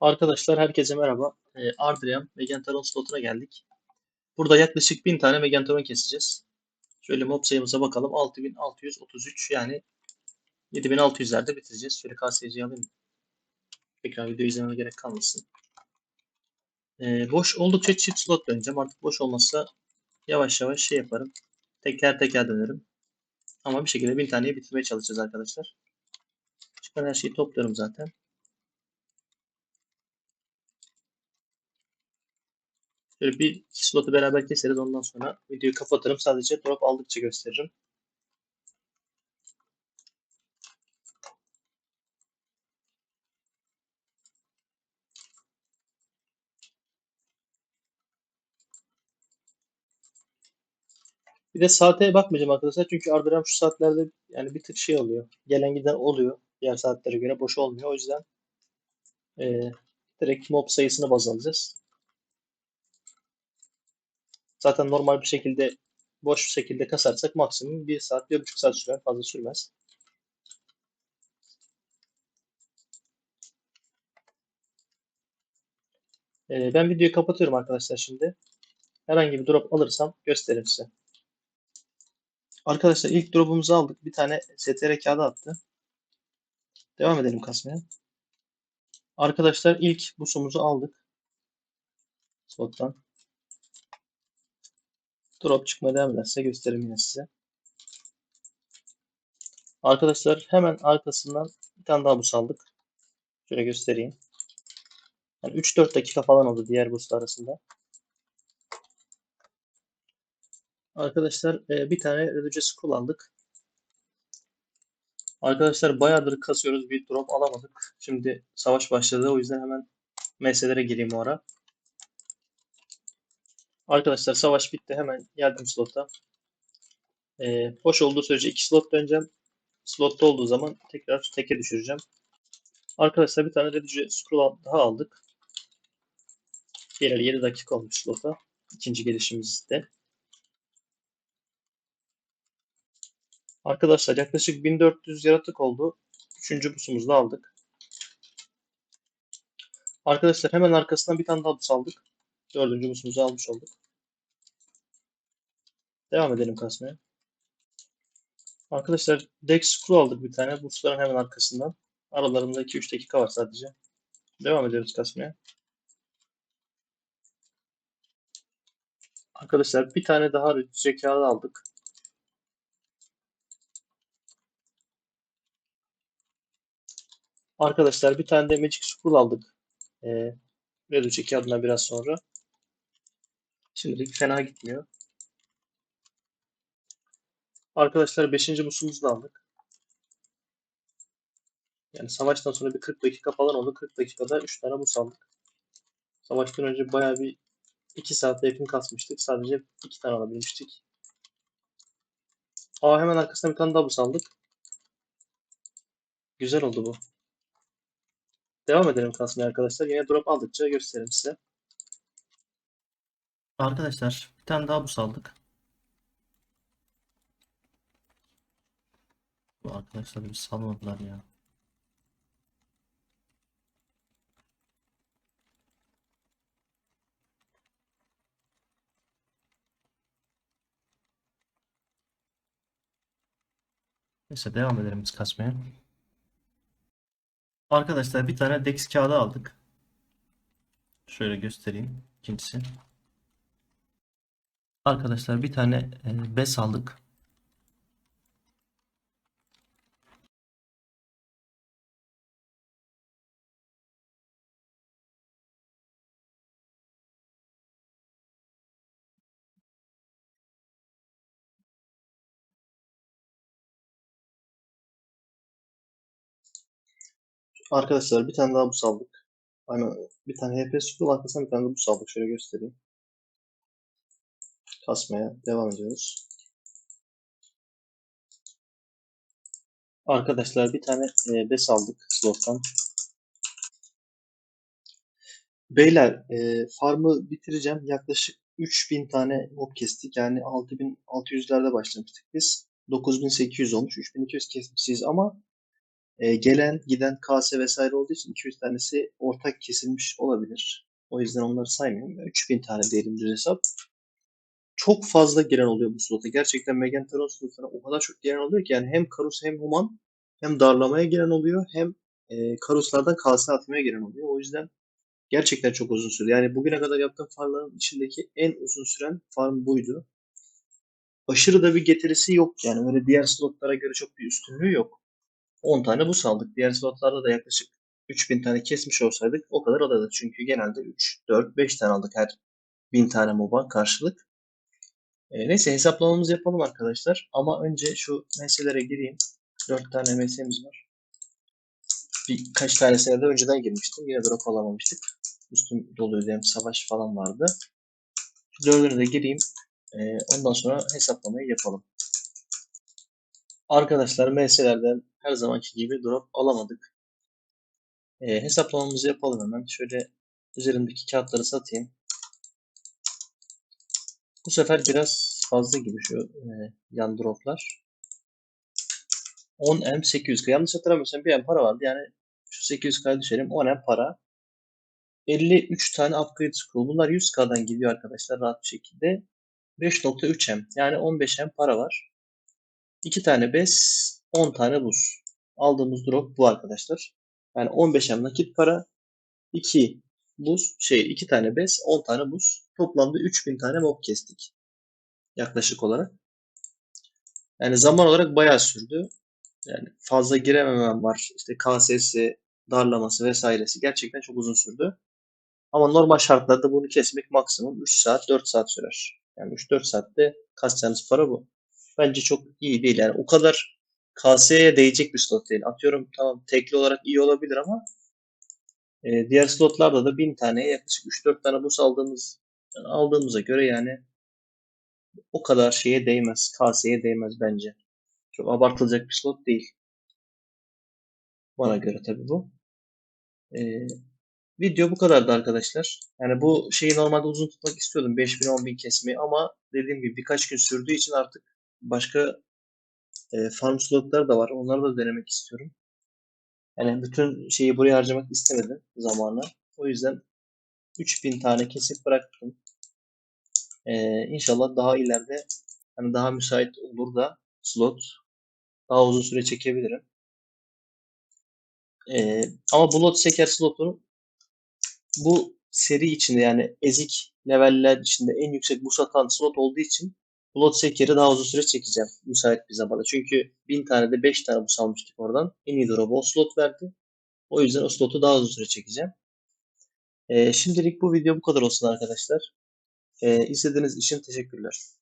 Arkadaşlar herkese merhaba. E, Ardrian Megantaron slotuna geldik. Burada yaklaşık 1000 tane Megantaron keseceğiz. Şöyle mob sayımıza bakalım. 6633 yani 7600'lerde bitireceğiz. Şöyle KSC'yi alayım. Tekrar video izlememe gerek kalmasın. E, boş oldukça çift slot döneceğim. Artık boş olmazsa yavaş yavaş şey yaparım. Teker teker dönerim. Ama bir şekilde 1000 taneyi bitirmeye çalışacağız arkadaşlar. Çıkan her şeyi topluyorum zaten. Şöyle bir iki slotu beraber keseriz. Ondan sonra videoyu kapatırım. Sadece drop aldıkça gösteririm. Bir de saate bakmayacağım arkadaşlar. Çünkü Ardıram şu saatlerde yani bir tık şey oluyor. Gelen giden oluyor. Diğer saatlere göre boş olmuyor. O yüzden e, direkt mob sayısını baz alacağız. Zaten normal bir şekilde boş bir şekilde kasarsak maksimum 1 saat, 1,5 saat sürer. Fazla sürmez. E, ben videoyu kapatıyorum arkadaşlar şimdi. Herhangi bir drop alırsam gösteririm size. Arkadaşlar ilk drop'umuzu aldık. Bir tane STR kağıdı attı. Devam edelim kasmaya. Arkadaşlar ilk busumuzu aldık. Slot'tan. Drop çıkmaya devam ederse göstereyim yine size. Arkadaşlar hemen arkasından bir tane daha bus aldık. Şöyle göstereyim. Yani 3-4 dakika falan oldu diğer busla arasında. Arkadaşlar e, bir tane Reduce Skull aldık. Arkadaşlar bayağıdır kasıyoruz. Bir drop alamadık. Şimdi savaş başladı. O yüzden hemen meselelere gireyim o ara. Arkadaşlar savaş bitti. Hemen geldim slota. E, boş olduğu sürece 2 slot döneceğim. Slotta olduğu zaman tekrar teke düşüreceğim. Arkadaşlar bir tane Reduce Skull daha aldık. Bir 7 dakika olmuş slota. İkinci gelişimizde. Arkadaşlar yaklaşık 1400 yaratık oldu. Üçüncü busumuzu da aldık. Arkadaşlar hemen arkasından bir tane daha bus aldık. Dördüncü busumuzu almış olduk. Devam edelim kasmaya. Arkadaşlar Dex Screw aldık bir tane. Busların hemen arkasından. Aralarında 2-3 dakika var sadece. Devam ediyoruz kasmaya. Arkadaşlar bir tane daha kağıdı aldık. Arkadaşlar bir tane de Magic Scroll aldık. Ee, Reduce kağıdına biraz sonra. Şimdilik fena gitmiyor. Arkadaşlar 5. busumuzu da aldık. Yani savaştan sonra bir 40 dakika falan oldu. 40 dakikada 3 tane bus aldık. Savaştan önce bayağı bir 2 saate yakın kasmıştık. Sadece 2 tane alabilmiştik. Aa hemen arkasına bir tane daha bus aldık. Güzel oldu bu. Devam edelim kasmaya arkadaşlar. Yine drop aldıkça gösteririm size. Arkadaşlar bir tane daha bus aldık. Bu arkadaşlar bir salmadılar ya. Neyse devam edelim biz kasmaya. Arkadaşlar bir tane Dex kağıdı aldık. Şöyle göstereyim. İkincisi. Arkadaşlar bir tane e, bes aldık. Arkadaşlar bir tane daha bus aldık. Aynen bir tane HP Scroll arkasından bir tane de bus aldık. Şöyle göstereyim. Kasmaya devam ediyoruz. Arkadaşlar bir tane e, bes aldık slottan. Beyler e, farmı bitireceğim. Yaklaşık 3000 tane mob kestik. Yani 6600'lerde başlamıştık biz. 9800 olmuş. 3200 kesmişiz ama e, gelen giden KS vesaire olduğu için 200 tanesi ortak kesilmiş olabilir. O yüzden onları saymıyorum. 3000 tane düz hesap. Çok fazla giren oluyor bu slota. Gerçekten Megan Taron slotuna o kadar çok giren oluyor ki yani hem Karus hem Human hem darlamaya giren oluyor hem e, Karuslardan KS atmaya giren oluyor. O yüzden gerçekten çok uzun sürüyor. Yani bugüne kadar yaptığım farmların içindeki en uzun süren farm buydu. Aşırı da bir getirisi yok. Yani öyle diğer slotlara göre çok bir üstünlüğü yok. 10 tane bu saldık. Diğer slotlarda da yaklaşık 3000 tane kesmiş olsaydık o kadar alırdık. Çünkü genelde 3, 4, 5 tane aldık her 1000 tane moba karşılık. E, neyse hesaplamamızı yapalım arkadaşlar. Ama önce şu meselelere gireyim. 4 tane meselemiz var. Birkaç tanesine de önceden girmiştim. Yine drop alamamıştık. Üstüm doluydu hem savaş falan vardı. Şu dördüne de gireyim. E, ondan sonra hesaplamayı yapalım. Arkadaşlar MS'lerden her zamanki gibi drop alamadık. E, hesaplamamızı yapalım hemen. Şöyle üzerimdeki kağıtları satayım. Bu sefer biraz fazla gibi şu e, yan droplar. 10M 800K. Yanlış hatırlamıyorsam bir M para vardı. Yani şu 800K'ya düşelim. 10M para. 53 tane upgrade scroll. Bunlar 100K'dan gidiyor arkadaşlar rahat bir şekilde. 5.3M. Yani 15M para var. 2 tane bes, 10 tane buz. Aldığımız drop bu arkadaşlar. Yani 15M nakit para, 2 buz, şey 2 tane bes, 10 tane buz. Toplamda 3000 tane mob kestik. Yaklaşık olarak. Yani zaman olarak bayağı sürdü. Yani fazla girememem var. İşte KS'si, darlaması vesairesi gerçekten çok uzun sürdü. Ama normal şartlarda bunu kesmek maksimum 3 saat 4 saat sürer. Yani 3-4 saatte kasacağınız para bu. Bence çok iyi değil. Yani o kadar KS'ye değecek bir slot değil. Atıyorum tamam tekli olarak iyi olabilir ama e, diğer slotlarda da 1000 taneye yaklaşık 3-4 tane bus aldığımız yani aldığımıza göre yani o kadar şeye değmez. KS'ye değmez bence. Çok abartılacak bir slot değil. Bana göre tabii bu. Ee, video bu kadardı arkadaşlar. Yani bu şeyi normalde uzun tutmak istiyordum. 5000 10000 kesmeyi ama dediğim gibi birkaç gün sürdüğü için artık başka e, farm da var. Onları da denemek istiyorum. Yani bütün şeyi buraya harcamak istemedim zamanı. O yüzden 3000 tane kesip bıraktım. Ee, inşallah daha ileride hani daha müsait olur da slot daha uzun süre çekebilirim. Ee, ama bu lot seker slotunu bu seri içinde yani ezik leveller içinde en yüksek bu satan slot olduğu için Blood Seeker'i daha uzun süre çekeceğim. Müsait bir zamanda. Çünkü 1000 tane de 5 tane bu salmıştık oradan. En iyi drop'u o slot verdi. O yüzden o slotu daha uzun süre çekeceğim. Ee, şimdilik bu video bu kadar olsun arkadaşlar. Ee, izlediğiniz için teşekkürler.